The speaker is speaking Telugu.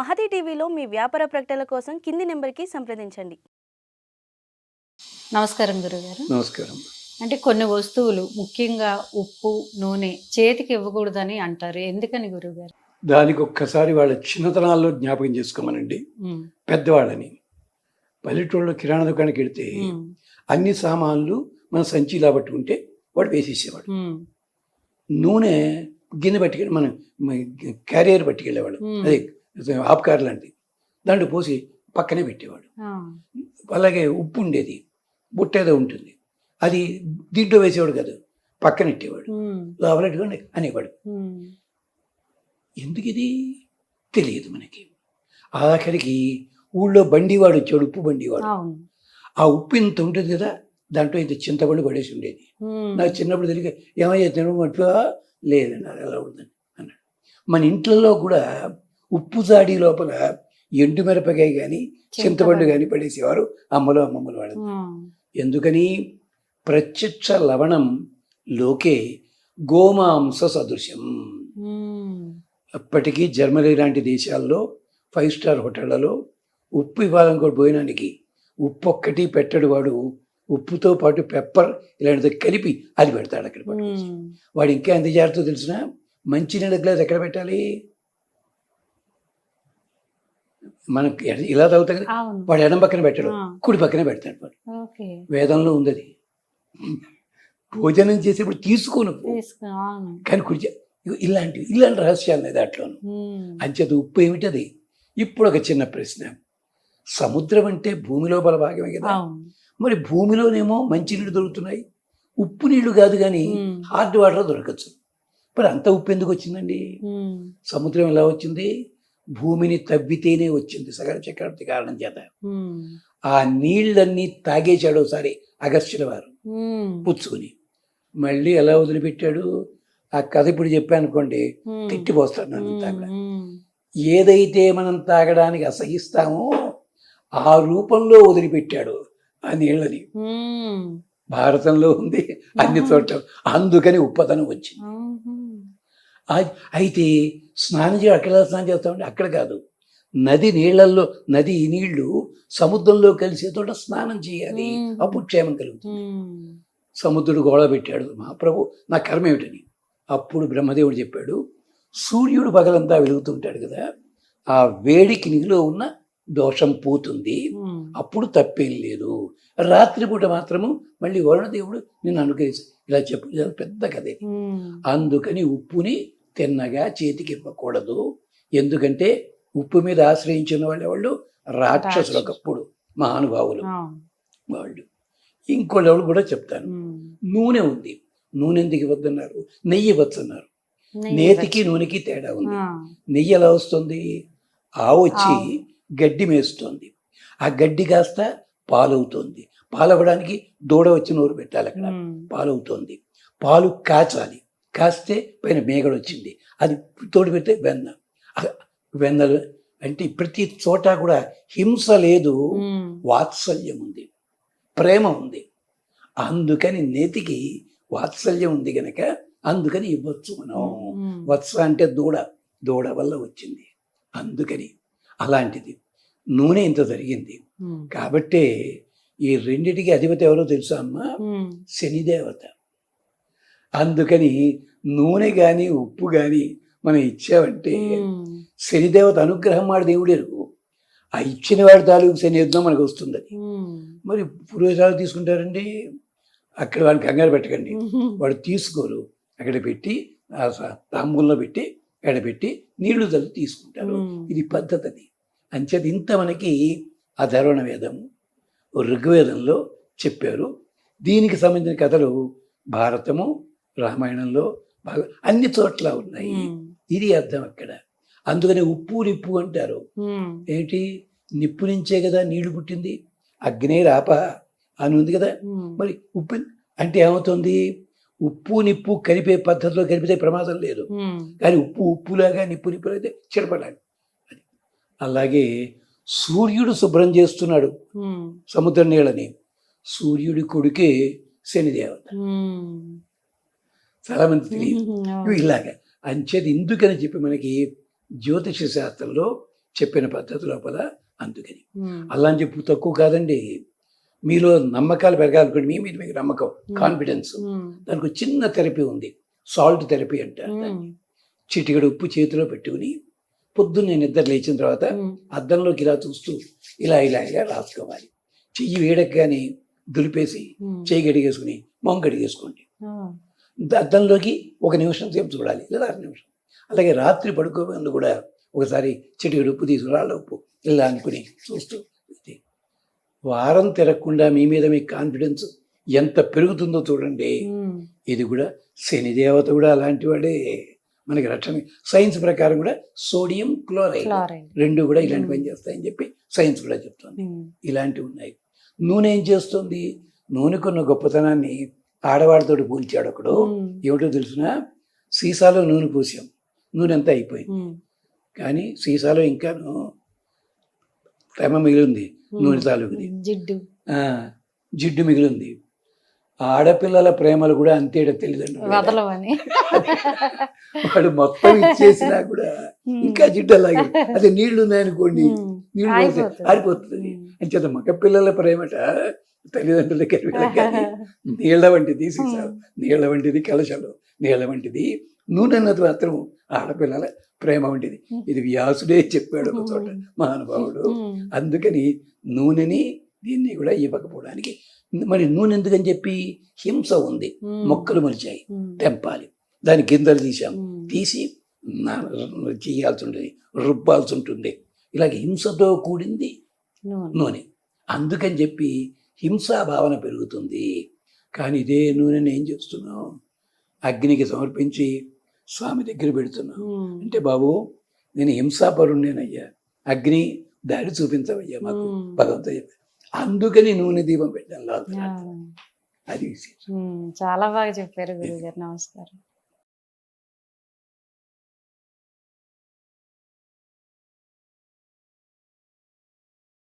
మహతి టీవీలో మీ వ్యాపార ప్రకటనల కోసం కింది నెంబర్కి సంప్రదించండి. నమస్కారం గురుగారు. నమస్కారం. అంటే కొన్ని వస్తువులు ముఖ్యంగా ఉప్పు నూనె చేతికి ఇవ్వకూడదని అంటారు. ఎందుకని గురుగారు? దానికి ఒక్కసారి వాళ్ళ చిన్నతనాల్లో జ్ఞాపకం చేసుకోమనండి. పెద్దవాళ్ళని. పల్లెటూళ్ళలో కిరాణా దుకాణానికి వెడితే అన్ని సామాన్లు మన సంచిలా పట్టుకుంటే వాడు వేసేసేవాడు. నూనె గిన్నె పట్టుకెళ్ళి మనం క్యారియర్ పట్టుకెళ్ళేవాడు. అదే ఆప్కార్ లాంటిది దాంట్లో పోసి పక్కనే పెట్టేవాడు. అలాగే ఉప్పు ఉండేది బుట్టేదో ఉంటుంది. అది దీంట్లో వేసేవాడు కాదు. పక్కన పెట్టేవాడు ఉమ్, లోపలెట్టుకోండి అనేవాడు. ఎందుకు ఇది తెలియదు మనకి. ఆఖరికి ఊళ్ళో బండివాడు వచ్చాడు ఉప్పు బండివాడు. ఆ ఉప్పు ఇంత ఉంటుంది కదా దాంట్లో ఇంత చింతపండు పడేసి ఉండేది. నాకు చిన్నప్పుడు తెలియక ఏమయ్యా తినమంటా లేదండి అది ఎలా ఉందని అన్నాడు. మన ఇంట్లలో కూడా ఉప్పు జాడి లోపల ఎండు మిరపకాయ కానీ చింతపండు. కానీ పడేసేవారు అమ్మలో అమ్మమ్మలు ఉమ్, ఎందుకని? ప్రత్యక్ష లవణం లోకే గోమాంస సదృశ్యం. అప్పటికీ జర్మనీ లాంటి దేశాల్లో ఫైవ్ స్టార్ హోటళ్ళలో ఉప్పు ఇవ్వాలనుకో భోజనానికి ఉప్పు ఒక్కటి పెట్టడు వాడు. ఉప్పుతో పాటు పెప్పర్ ఇలాంటిది కలిపి అది పెడతాడు అక్కడ వాడు ఇంకా ఎంత జాగ్రత్త తెలిసిన మంచినీళ్ళ గ్లాస్ ఎక్కడ పెట్టాలి? మనకి ఎడ- ఇలా తాగుతా కదా? వాడు ఎడం పక్కన పెట్టడు కుడి పక్కనే పెడతాడు వాడు. వేదంలో ఉంది అది భోజనం చేసేప్పుడు తీసుకోను. కానీ కుడి ఇలాంటివి ఇలాంటి రహస్యాలు ఉన్నాయి దాంట్లోను. అంచేత ఉప్పు ఏమిటది? ఇప్పుడు ఒక చిన్న ప్రశ్న. సముద్రం అంటే భూమి లోపల భాగమే కదా మరి భూమిలోనేమో మంచి నీళ్ళు దొరుకుతున్నాయి. ఉప్పు నీళ్ళు కాదు కానీ హార్డ్ వాటర్ దొరకచ్చు. మరి అంత ఉప్పు ఎందుకు వచ్చిందండి? సముద్రం ఎలా వచ్చింది? భూమిని తవ్వితేనే వచ్చింది సగర చక్రవర్తి కారణం చేత. ఆ నీళ్ళన్నీ తాగేశాడు ఒకసారి అగస్త్యుల వారు. పుచ్చుకుని మళ్ళీ ఎలా వదిలిపెట్టాడు? ఆ కథ ఇప్పుడు చెప్పాను అనుకోండి ఉమ్, తిట్టిపోస్తాడు నన్ను తాగడా ఏదైతే మనం తాగడానికి అసహిస్తామో ఆ రూపంలో వదిలిపెట్టాడు ఆ నీళ్ళని. భారతంలో ఉంది అన్ని చోట్ల. అందుకని ఉప్పదనం వచ్చింది. అయితే స్నానం చేయ అక్కడ స్నానం చేస్తామంటే అక్కడ కాదు. నది నీళ్ళల్లో నది నీళ్ళు సముద్రంలో కలిసే చోట స్నానం చేయాలి. అప్పుడు క్షేమం కలుగుతుంది. సముద్రుడు గోళ పెట్టాడు. మహాప్రభు నా కర్మ ఏమిటని? అప్పుడు బ్రహ్మదేవుడు చెప్పాడు సూర్యుడు పగలంతా వెలుగుతుంటాడు కదా ఆ వేడికి నీలో ఉన్న దోషం పోతుంది. అప్పుడు తప్పేం లేదు. రాత్రిపూట మాత్రము మళ్ళీ వరుణదేవుడు నిన్ను అనుగ్రహించి ఇలా చెప్పు పెద్ద కథ. అందుకని ఉప్పుని తిన్నగా చేతికి ఇవ్వకూడదు ఎందుకంటే ఉప్పు మీద ఆశ్రయించిన వాళ్ళు వాళ్ళు రాక్షసులు ఒకప్పుడు మహానుభావులు వాళ్ళు. ఇంకోళ్ళు కూడా చెప్తాను నూనె ఉంది. నూనె ఎందుకు ఇవ్వద్దన్నారు? నెయ్యి ఇవ్వచ్చన్నారు. నేతికి. నూనెకి తేడా ఉంది. నెయ్యి ఎలా వస్తుంది? ఆవు వచ్చి. గడ్డి మేస్తుంది. ఆ గడ్డి కాస్త పాలవుతోంది. పాలవడానికి దూడ వచ్చి నోరు పెట్టాలి అక్కడ. పాలవుతోంది. పాలు కాచాలి. కాస్తే పైన మేగడ వచ్చింది. అది తోడు పెడితే వెన్న. వెన్నలు అంటే ప్రతి చోట కూడా హింస లేదు వాత్సల్యం ఉంది ప్రేమ ఉంది. అందుకని నేతికి వాత్సల్యం ఉంది గనక అందుకని ఇవ్వచ్చు మనం. వత్స అంటే దూడ దూడ వల్ల వచ్చింది. అందుకని అలాంటిది. నూనె ఇంత జరిగింది. కాబట్టే ఈ రెండిటికి అధిపతి ఎవరో తెలుసా అమ్మా? శనిదేవత. అందుకని నూనె కానీ ఉప్పు కానీ మనం ఇచ్చామంటే శనిదేవత అనుగ్రహం వాడు దేవుడేరు ఆ ఇచ్చిన వాడి తాలూకు శని యుద్ధం మనకు వస్తుంది అది ఉమ్, మరి పూర్వజాలు తీసుకుంటారండి? అక్కడ వాడిని కంగారు పెట్టకండి. వాడు తీసుకోరు. అక్కడ పెట్టి తాంబూలంలో పెట్టి అక్కడ పెట్టి నీళ్ళు తల్లి తీసుకుంటారు. ఇది పద్ధతి అది అంచేది ఇంత మనకి అధర్వణ వేదము ఋగ్వేదంలో చెప్పారు. దీనికి సంబంధించిన కథలు భారతము రామాయణంలో భాగ అన్ని చోట్ల ఉన్నాయి. ఇది అర్థం అక్కడ. అందుకని ఉప్పు నిప్పు అంటారు. ఏంటి? నిప్పు నుంచే కదా నీళ్ళు పుట్టింది. అగ్నే రాప అని ఉంది కదా. మరి ఉప్పు అంటే ఏమవుతుంది? ఉప్పు నిప్పు కలిపే పద్ధతిలో కలిపితే ప్రమాదం లేదు. కానీ ఉప్పు ఉప్పులాగా నిప్పు నిప్పులు అయితే చెరపడాలి అది. అలాగే సూర్యుడు శుభ్రం చేస్తున్నాడు. సముద్ర నీళ్ళని. సూర్యుడి కొడుకే శనిదేవత. ఉమ్, చాలా మంది తెలియదు ఇలాగా. అంచేది ఎందుకని చెప్పి మనకి జ్యోతిష శాస్త్రంలో చెప్పిన పద్ధతి లోపల అందుకని. అలా అని చెప్పి తక్కువ కాదండి. మీలో నమ్మకాలు పెరగాలనుకోండి మీ మీద మీకు నమ్మకం కాన్ఫిడెన్స్. దానికి చిన్న థెరపీ ఉంది. సాల్ట్ థెరపీ అంటారు. చిటికెడు ఉప్పు చేతిలో పెట్టుకుని పొద్దున్నే నిద్ర లేచిన తర్వాత అద్దంలోకి ఇలా చూస్తూ ఇలా ఇలా ఇలా రాసుకోవాలి. చెయ్యి వేడెక్కగానే దులిపేసి చెయ్యి గడిగేసుకుని మొహం గడిగేసుకోండి అద్దంలోకి ఒక నిమిషం సేపు చూడాలి లేదా అర నిమిషం. అలాగే రాత్రి పడుకోవే ముందు కూడా ఒకసారి చిటికెడు ఉప్పు తీసుకుని రాళ్ళ ఉప్పు ఇలా అనుకుని చూస్తూ. వారం తిరగకుండా మీ మీద మీ కాన్ఫిడెన్స్ ఎంత పెరుగుతుందో చూడండి. ఇది కూడా శని దేవత కూడా అలాంటి వాడే. మనకి రక్షణ సైన్స్ ప్రకారం కూడా సోడియం క్లోరైడ్ రెండు కూడా ఇలాంటి. పని చేస్తాయని చెప్పి సైన్స్ కూడా చెప్తుంది. ఇలాంటివి ఉన్నాయి. నూనె ఏం చేస్తుంది? నూనెకున్న గొప్పతనాన్ని ఆడవాడితోటి పోల్చాడు ఒకడు. ఏమిటో తెలిసిన? సీసాలో నూనె పోసాం. నూనె అంతా అయిపోయింది. కానీ సీసాలో ఇంకాను ప్రేమ మిగిలింది. నూనె తాలూకుది. జిడ్డు. ఆ, జిడ్డు మిగిలింది. ఆడపిల్లల ప్రేమలు కూడా అంతేట తెలియదండి వదలవని. వాడు మొత్తం ఇచ్చేసినా కూడా ఇంకా జిడ్డు అలాగే అదే నీళ్ళు ఉన్నాయనుకోండి నీళ్ళు ఆరిపోతుంది. అంచేత మగ పిల్లల ప్రేమట తల్లిదండ్రుల దగ్గర వీళ్ళకి కానీ నీళ్ళ వంటిది సీసాలు నీళ్ళ వంటిది కలశలు నీళ్ళ వంటిది నూనె అన్నది మాత్రం ఆడపిల్లల ప్రేమ వంటిది. ఇది వ్యాసుడే చెప్పాడు ఒక చోట మహానుభావుడు. అందుకని నూనెని దీన్ని కూడా ఇవ్వకపోవడానికి మరి నూనె ఎందుకని చెప్పి హింస ఉంది. మొక్కలు మలిచాయి ఉమ్, తెంపాలి. దాని గింజలు తీసాం తీసి చేయాల్సి ఉంటుంది రుబ్బాల్సి ఉంటుంది ఇలాగ హింసతో కూడింది నూనె. అందుకని చెప్పి హింసా భావన పెరుగుతుంది. కానీ ఇదే నూనెని ఏం చేస్తున్నాం? అగ్నికి సమర్పించి స్వామి దగ్గర పెడుతున్నాం. అంటే బాబు నేను హింసాపరుణ్ణేనయ్యా. అగ్ని దారి చూపించవయ్యా మాకు. భగవంతుడు చెప్పారు అందుకని నూనె దీపం పెట్టాను అది విశేషం. ఉమ్, చాలా బాగా చెప్పారు గురువు గారు నమస్కారం.